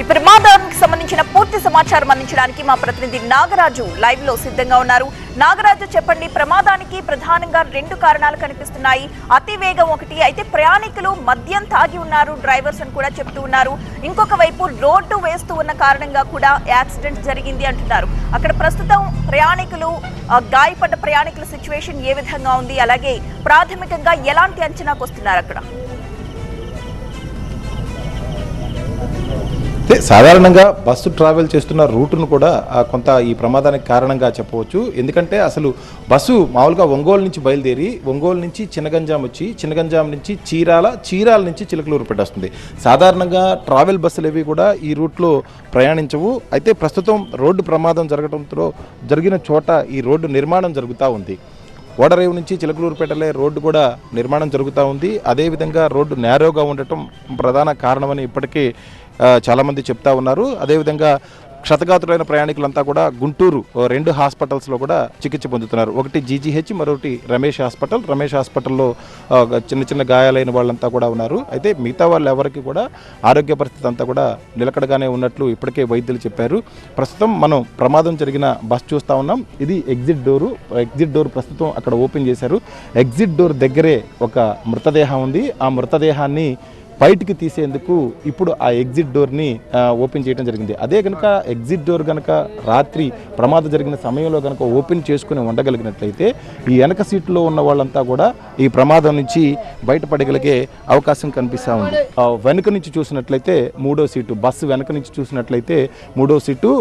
ఈ ప్రమాదానికి సంబంధించిన పూర్తి సమాచారం అందించడానికి మా ప్రతినిధి నాగరాజు లైవ్లో సిద్ధంగా ఉన్నారు. నాగరాజు చెప్పండి ప్రమాదానికి ప్రధానంగా రెండు కారణాలు కనిపిస్తున్నాయి. అతి వేగం ఒకటి అయితే ప్రయాణికులు మద్యం తాగి ఉన్నారు డ్రైవర్స్ అని కూడా చెప్తూ ఉన్నారు. ఇంకొక వైపు రోడ్డు వేస్తూ ఉన్న కారణంగా కూడా యాక్సిడెంట్ జరిగింది అంటున్నారు. అక్కడ ప్రస్తుతం ప్రయాణికులు గాయపడ్డ ప్రయాణికుల సిచ్యువేషన్ ఏ విధంగా ఉంది? అలాగే ప్రాథమికంగా ఎలాంటి అంచనాకు వస్తున్నారు అక్కడ? అంటే సాధారణంగా బస్సు ట్రావెల్ చేస్తున్న రూటును కూడా కొంత ఈ ప్రమాదానికి కారణంగా చెప్పవచ్చు. ఎందుకంటే అసలు బస్సు మామూలుగా ఒంగోలు నుంచి బయలుదేరి ఒంగోలు నుంచి చిన్నగంజాం వచ్చి చిన్నగంజాం నుంచి చీరాల చీరాల నుంచి చిలకలూరు పెట్టేస్తుంది. సాధారణంగా ట్రావెల్ బస్సులు ఏవి కూడా ఈ రూట్లో ప్రయాణించవు. అయితే ప్రస్తుతం రోడ్డు ప్రమాదం జరగడంతో జరిగిన చోట ఈ రోడ్డు నిర్మాణం జరుగుతూ ఉంది. ఓడరేవు నుంచి చిలకలూరుపేటలే రోడ్డు కూడా నిర్మాణం జరుగుతూ ఉంది. అదేవిధంగా రోడ్డు నేరోగా ఉండటం ప్రధాన కారణమని ఇప్పటికీ చాలామంది చెప్తా ఉన్నారు. అదేవిధంగా క్షతగాతులైన ప్రయాణికులంతా కూడా గుంటూరు రెండు హాస్పిటల్స్లో కూడా చికిత్స పొందుతున్నారు. ఒకటి జీజీహెచ్ మరొకటి రమేష్ హాస్పిటల్. రమేష్ హాస్పిటల్లో చిన్న చిన్న గాయాలైన వాళ్ళంతా కూడా ఉన్నారు. అయితే మిగతా వాళ్ళు ఎవరికి కూడా ఆరోగ్య పరిస్థితి అంతా కూడా నిలకడగానే ఉన్నట్లు ఇప్పటికే వైద్యులు చెప్పారు. ప్రస్తుతం మనం ప్రమాదం జరిగిన బస్ చూస్తా ఉన్నాం. ఇది ఎగ్జిట్ డోరు. ఎగ్జిట్ డోర్ ప్రస్తుతం అక్కడ ఓపెన్ చేశారు. ఎగ్జిట్ డోర్ దగ్గరే ఒక మృతదేహం ఉంది. ఆ మృతదేహాన్ని బయటికి తీసేందుకు ఇప్పుడు ఆ ఎగ్జిట్ డోర్ని ఓపెన్ చేయడం జరిగింది. అదే కనుక ఎగ్జిట్ డోర్ కనుక రాత్రి ప్రమాదం జరిగిన సమయంలో కనుక ఓపెన్ చేసుకుని ఉండగలిగినట్లయితే ఈ వెనక సీట్లో ఉన్న వాళ్ళంతా కూడా ఈ ప్రమాదం నుంచి బయటపడగలిగే అవకాశం కనిపిస్తూ ఉంది. వెనుక నుంచి చూసినట్లయితే మూడో సీటు బస్సు వెనక నుంచి చూసినట్లయితే మూడో సీటు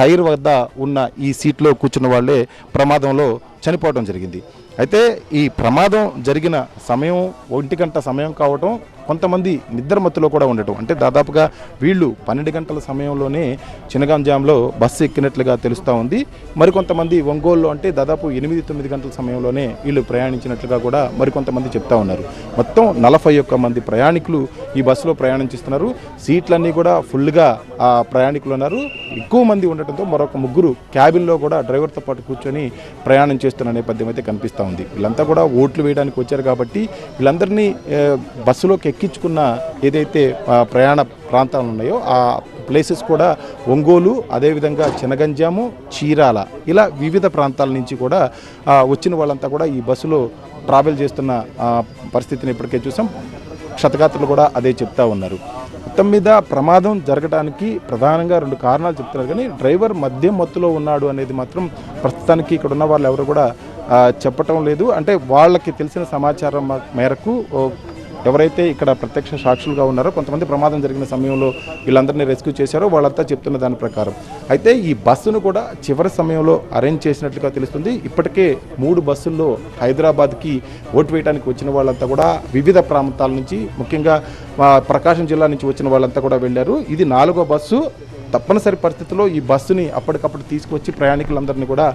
టైర్ వద్ద ఉన్న ఈ సీట్లో కూర్చున్న వాళ్ళే ప్రమాదంలో చనిపోవడం జరిగింది. అయితే ఈ ప్రమాదం జరిగిన సమయం ఒంటి గంట సమయం కావటం కొంతమంది నిద్రమత్తులో కూడా ఉండటం. అంటే దాదాపుగా వీళ్ళు పన్నెండు గంటల సమయంలోనే చినగంజాంలో బస్సు ఎక్కినట్లుగా తెలుస్తూ ఉంది. మరికొంతమంది ఒంగోలులో అంటే దాదాపు ఎనిమిది తొమ్మిది గంటల సమయంలోనే వీళ్ళు ప్రయాణించినట్లుగా కూడా మరికొంతమంది చెప్తా ఉన్నారు. మొత్తం నలభై ఒక్క మంది ప్రయాణికులు ఈ బస్సులో ప్రయాణం చేస్తున్నారు సీట్లన్నీ కూడా ఫుల్గా ఆ ప్రయాణికులు ఉన్నారు. ఎక్కువ మంది ఉండటంతో మరొక ముగ్గురు క్యాబిన్లో కూడా డ్రైవర్తో పాటు కూర్చొని ప్రయాణం చేస్తున్న నేపథ్యం అయితే కనిపిస్తూ ఉంది. వీళ్ళంతా కూడా ఓట్లు వేయడానికి వచ్చారు కాబట్టి వీళ్ళందరినీ బస్సులోకి ఎక్కించుకున్న ఏదైతే ప్రయాణ ప్రాంతాలు ఉన్నాయో ఆ ప్లేసెస్ కూడా ఒంగోలు అదేవిధంగా చినగంజాము చీరాల ఇలా వివిధ ప్రాంతాల నుంచి కూడా వచ్చిన వాళ్ళంతా కూడా ఈ బస్సులో ట్రావెల్ చేస్తున్న పరిస్థితిని ఇప్పటికే చూసాం. క్షతగాత్రులు కూడా అదే చెప్తా ఉన్నారు. మొత్తం మీద ప్రమాదం జరగడానికి ప్రధానంగా రెండు కారణాలు చెప్తున్నారు. కానీ డ్రైవర్ మద్యం మత్తులో ఉన్నాడు అనేది మాత్రం ప్రస్తుతానికి ఇక్కడ ఉన్న వాళ్ళు ఎవరు కూడా చెప్పటం లేదు. అంటే వాళ్ళకి తెలిసిన సమాచారం మేరకు ఎవరైతే ఇక్కడ ప్రత్యక్ష సాక్షులుగా ఉన్నారో కొంతమంది ప్రమాదం జరిగిన సమయంలో వీళ్ళందరినీ రెస్క్యూ చేశారో వాళ్ళంతా చెప్తున్న దాని ప్రకారం. అయితే ఈ బస్సును కూడా చివరి సమయంలో అరేంజ్ చేసినట్లుగా తెలుస్తుంది. ఇప్పటికే మూడు బస్సుల్లో హైదరాబాద్కి ఓటు వేయడానికి వచ్చిన వాళ్ళంతా కూడా వివిధ ప్రాంతాల నుంచి ముఖ్యంగా ప్రకాశం జిల్లా నుంచి వచ్చిన వాళ్ళంతా కూడా వెళ్ళారు. ఇది నాలుగో బస్సు. తప్పనిసరి పరిస్థితుల్లో ఈ బస్సుని అప్పటికప్పుడు తీసుకొచ్చి ప్రయాణికులందరినీ కూడా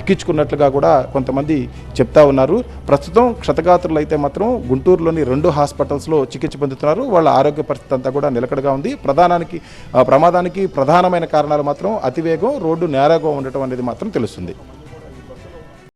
ఎక్కించుకున్నట్లుగా కూడా కొంతమంది చెప్తా ఉన్నారు. ప్రస్తుతం క్షతగాత్రులు అయితే మాత్రం గుంటూరులోని రెండు హాస్పిటల్స్లో చికిత్స పొందుతున్నారు. వాళ్ళ ఆరోగ్య పరిస్థితి అంతా కూడా నిలకడగా ఉంది. ప్రధానానికి ప్రమాదానికి ప్రధానమైన కారణాలు మాత్రం అతివేగం రోడ్డు నేరగా ఉండటం అనేది మాత్రం తెలుస్తుంది.